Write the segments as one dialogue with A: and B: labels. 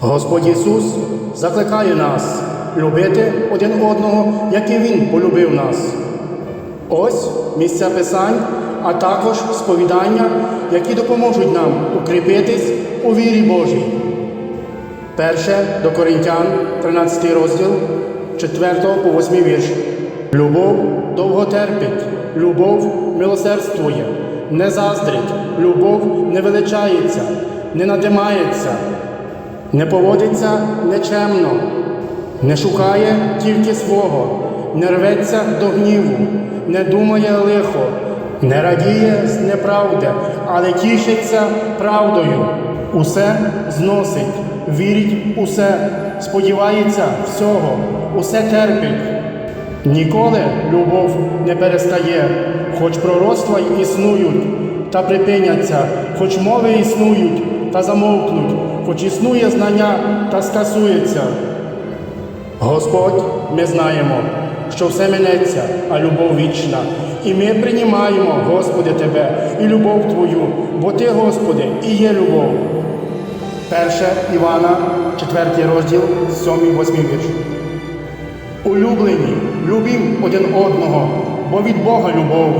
A: Господь Ісус закликає нас любити один одного, як і Він полюбив нас. Ось місця Писань, а також сповідання, які допоможуть нам укріпитись у вірі Божій. Перше до Коринтян, 13 розділ, 4 по 8 вірш. Любов довго терпить, любов милосердствує, не заздрить, любов не величається, не надимається, не поводиться нечемно, не шукає тільки свого, не рветься до гніву, не думає лихо, не радіє з неправди, але тішиться правдою. Усе зносить, вірить усе, сподівається всього, усе терпить. Ніколи любов не перестає, хоч пророцтва існують та припиняться, хоч мови існують та замовкнуть, хоч існує знання та скасується. Господь, ми знаємо, що все минеться, а любов вічна. І ми приймаємо, Господи, Тебе і любов Твою, бо Ти, Господи, і є любов. Перше Івана, 4 розділ, 7-8 вірш. Улюблені, любім один одного, бо від Бога любов.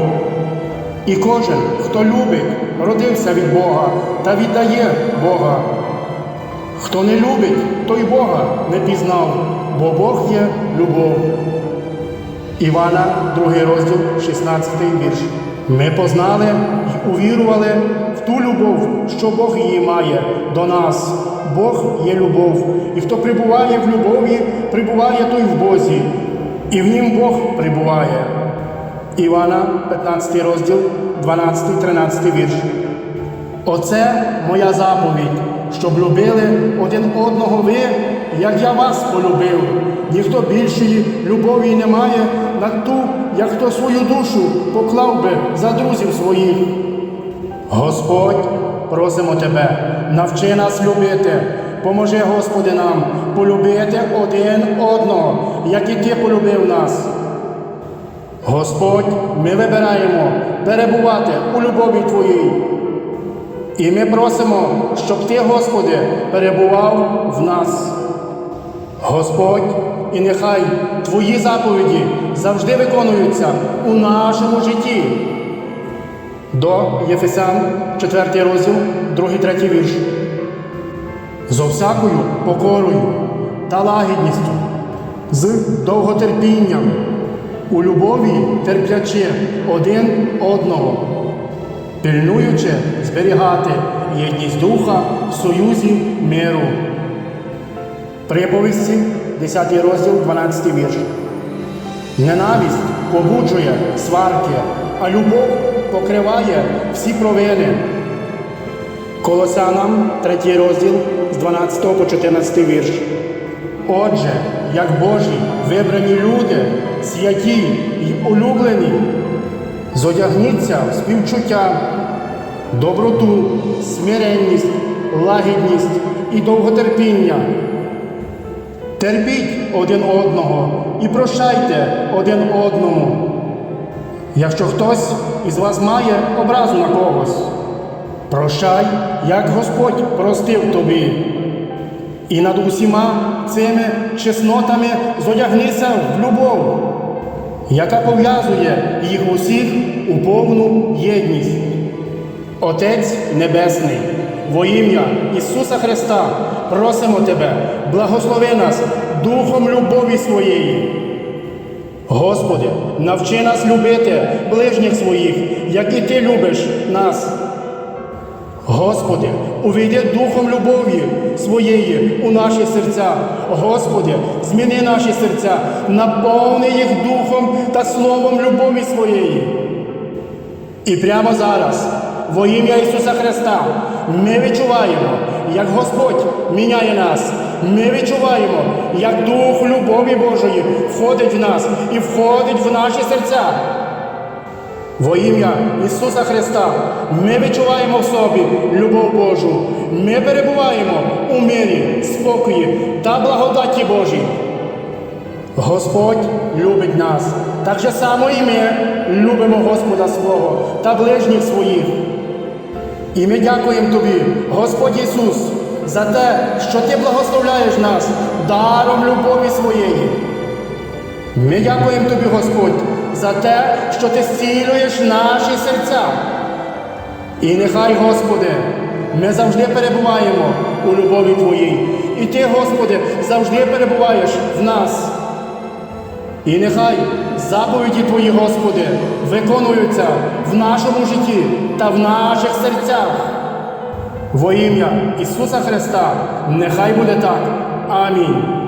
A: І кожен, хто любить, родився від Бога та віддає Бога. Хто не любить, той Бога не пізнав, бо Бог є любов. Івана, 2 розділ, 16 вірш. Ми познали й увірували в ту любов, що Бог її має до нас. Бог є любов, і хто прибуває в любові, прибуває той в Бозі, і в нім Бог прибуває. Івана, 15 розділ, 12-13 вірш. Оце моя заповідь, щоб любили один одного ви, як я вас полюбив. Ніхто більшої любові немає на ту, як хто свою душу поклав би за друзів своїх. Господь, просимо Тебе, навчи нас любити. Поможи, Господи, нам полюбити один одного, як і Ти полюбив нас. Господь, ми вибираємо перебувати у любові Твоїй. І ми просимо, щоб Ти, Господи, перебував в нас. Господь, і нехай Твої заповіді завжди виконуються у нашому житті. До Єфесян, 4 розділ, 2-3 вірш. Зо всякою покорою та лагідністю, з довготерпінням, у любові терплячи один одного, пильнуючи зберігати єдність духа в союзі миру. Приповісті, 10 розділ, 12 вірш. Ненависть побуджує сварки, а любов покриває всі провини. Колосянам, 3 розділ з 12 по 14 вірш. Отже, як Божі вибрані люди, святі й улюблені, зодягніться в співчуття, доброту, смиренність, лагідність і довготерпіння. Терпіть один одного і прощайте один одному. Якщо хтось із вас має образу на когось, прощай, як Господь простив тобі. І над усіма цими чеснотами зодягнися в любов, яка пов'язує їх усіх у повну єдність. Отець Небесний, во ім'я Ісуса Христа просимо Тебе, благослови нас духом любові своєї. Господи, навчи нас любити ближніх своїх, як і Ти любиш нас. Господи, увійди духом любові своєї у наші серця. Господи, зміни наші серця, наповни їх духом та словом любові своєї. І прямо зараз, во ім'я Ісуса Христа, ми відчуваємо, як Господь міняє нас. Ми відчуваємо, як Дух любові Божої входить в нас і входить в наші серця. Во ім'я Ісуса Христа ми відчуваємо в собі любов Божу. Ми перебуваємо у мирі, спокої та благодаті Божій. Господь любить нас. Так же само і ми любимо Господа свого та ближніх своїх. І ми дякуємо Тобі, Господь Ісус, за те, що Ти благословляєш нас даром любові своєї. Ми дякуємо Тобі, Господь, за те, що Ти зцілюєш наші серця. І нехай, Господи, ми завжди перебуваємо у любові Твоїй. І Ти, Господи, завжди перебуваєш в нас. І нехай заповіді Твої, Господи, виконуються в нашому житті та в наших серцях. Во ім'я Ісуса Христа, нехай буде так. Амінь.